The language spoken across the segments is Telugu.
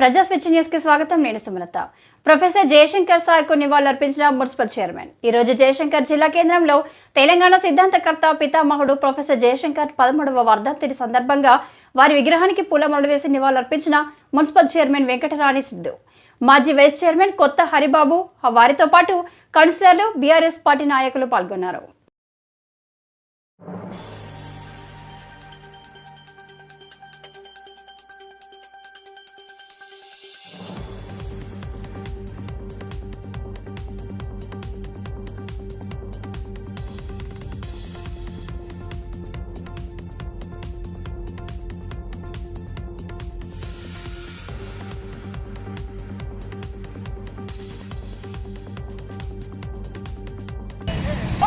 ప్రజా స్విచ్ న్యూస్కి స్వాగతం. నేను సుమలత. ప్రొఫెసర్ జయశంకర్ సార్కు నివాళులర్పించిన మున్సిపల్ చైర్మన్. ఈ రోజు జయశంకర్ జిల్లా కేంద్రంలో తెలంగాణ సిద్ధాంతకర్త పితామహుడు ప్రొఫెసర్ జయశంకర్ పదమూడవ వర్ధంతిని సందర్భంగా వారి విగ్రహానికి పూలమాలలు వేసి నివాళులర్పించిన మున్సిపల్ చైర్మన్ వెంకటరాణి సిద్ధు. మాజీ వైస్ చైర్మన్ కొత్త హరిబాబు వారితో పాటు కౌన్సిలర్లు బీఆర్ఎస్ పార్టీ నాయకులు పాల్గొన్నారు.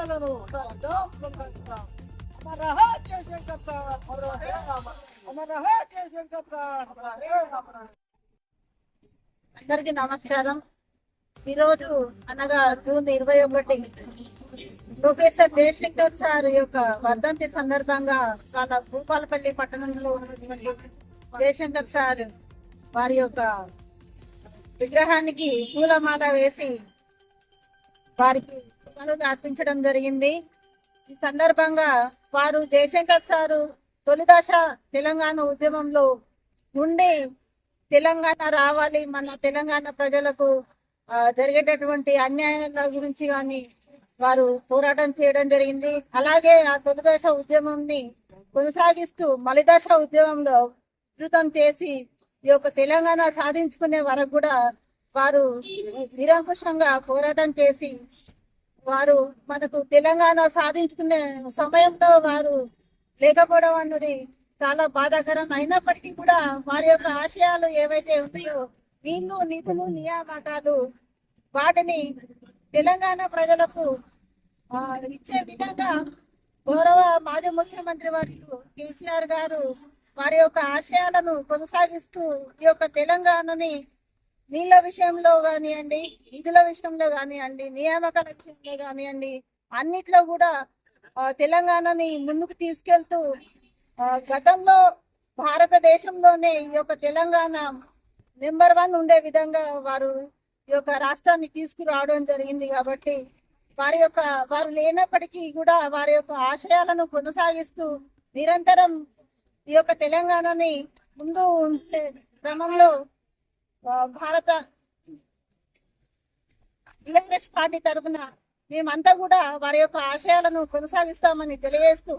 గారి అమర జయశంకర్ సార్ అమర జయశంకర్ సార్ అందరికి నమస్కారం. ఈరోజు అనగా జూన్ ఇరవై ఒకటి ప్రొఫెసర్ జయశంకర్ సార్ యొక్క వర్ధంతి సందర్భంగా వాళ్ళ భూపాలపల్లి పట్టణంలో ఉన్నటువంటి జయశంకర్ సార్ వారి యొక్క విగ్రహానికి పూలమాల వేసి వారికి పనులు అర్పించడం జరిగింది. ఈ సందర్భంగా వారు జయశంకర్ సారు తొలిదశ తెలంగాణ ఉద్యమంలో ఉండి తెలంగాణ రావాలి మన తెలంగాణ ప్రజలకు జరిగేటటువంటి అన్యాయాల గురించి కానీ వారు పోరాటం చేయడం జరిగింది. అలాగే ఆ తొలిదశ ఉద్యమంని కొనసాగిస్తూ మలిదశ ఉద్యమంలో విస్తృతం చేసి ఈ యొక్క తెలంగాణ సాధించుకునే వరకు కూడా వారు నిరంకుశంగా పోరాటం చేసి వారు మనకు తెలంగాణ సాధించుకునే సమయంలో వారు లేకపోవడం అన్నది చాలా బాధాకరం. అయినప్పటికీ కూడా వారి యొక్క ఆశయాలు ఏవైతే ఉన్నాయో వీళ్ళు నిధులు నియామకాలు వాటిని తెలంగాణ ప్రజలకు ఆ, ఇచ్చే విధంగా గౌరవ మాజీ ముఖ్యమంత్రి వారు కేసీఆర్ గారు వారి యొక్క ఆశయాలను కొనసాగిస్తూ ఈ యొక్క తెలంగాణని నీళ్ళ విషయంలో కానివ్వండి నిధుల విషయంలో కానివ్వండి నియామకాల విషయంలో కానివ్వండి అన్నిట్లో కూడా తెలంగాణని ముందుకు తీసుకెళ్తూ గతంలో భారతదేశంలోనే ఈ యొక్క తెలంగాణ నెంబర్ వన్ ఉండే విధంగా వారు ఈ యొక్క రాష్ట్రాన్ని తీసుకురావడం జరిగింది కాబట్టి వారి యొక్క వారు లేనప్పటికీ కూడా వారి యొక్క ఆశయాలను కొనసాగిస్తూ నిరంతరం ఈ యొక్క తెలంగాణని ముందు ఉండే క్రమంలో భారత టిఆర్ఎస్ పార్టీ తరఫున మేమంతా కూడా వారి యొక్క ఆశయాలను కొనసాగిస్తామని తెలియజేస్తూ